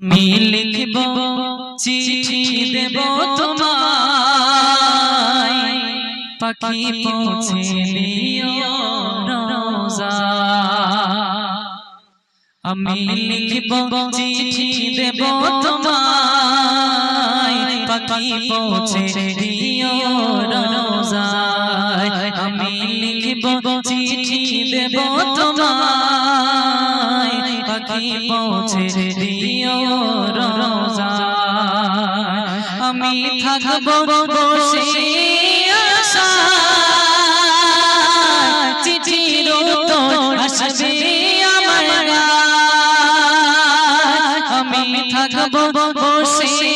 আমি লিখব চিঠি দেব তোমায়। পাখি পৌঁছে আমি লিখব, চিঠি দেব তোমায়। পাখি পৌঁছে আমি লিখব, চিঠি দেব তোমায়। পৌঁছে আমি থাকব বসে চিঠির। আমি থাকব বসে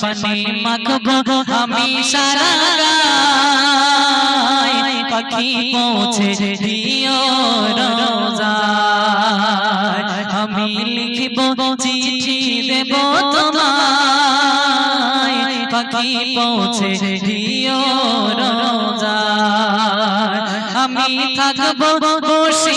পানি মাখবো আমি সারা পাখি পৌঁছে দিও রোজায়। আমি লিখব চিঠি দেব তোমায়। পাখি পৌঁছে দিও রোজায়। আমি থাকব বসে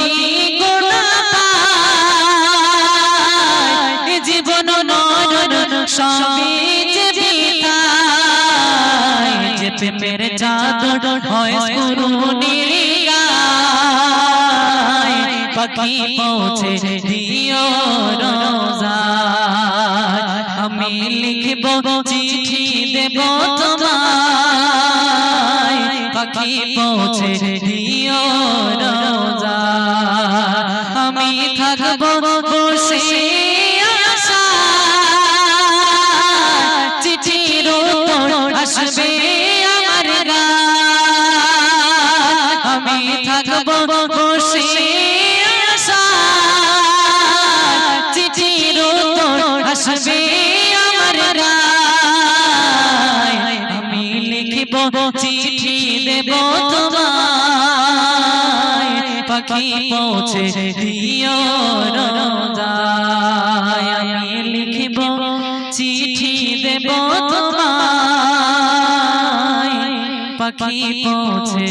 প্রেমের চাদর হয় পাখি পৌঁছে দিও রোজা। আমি লিখব চিঠি দেব তোমায়। পাখি পৌঁছে দিও চিঠি দেব তোমায়। পাখি পৌঁছে দিও রোজায়। চিঠি দেব তোমায়। পাখি পৌঁছে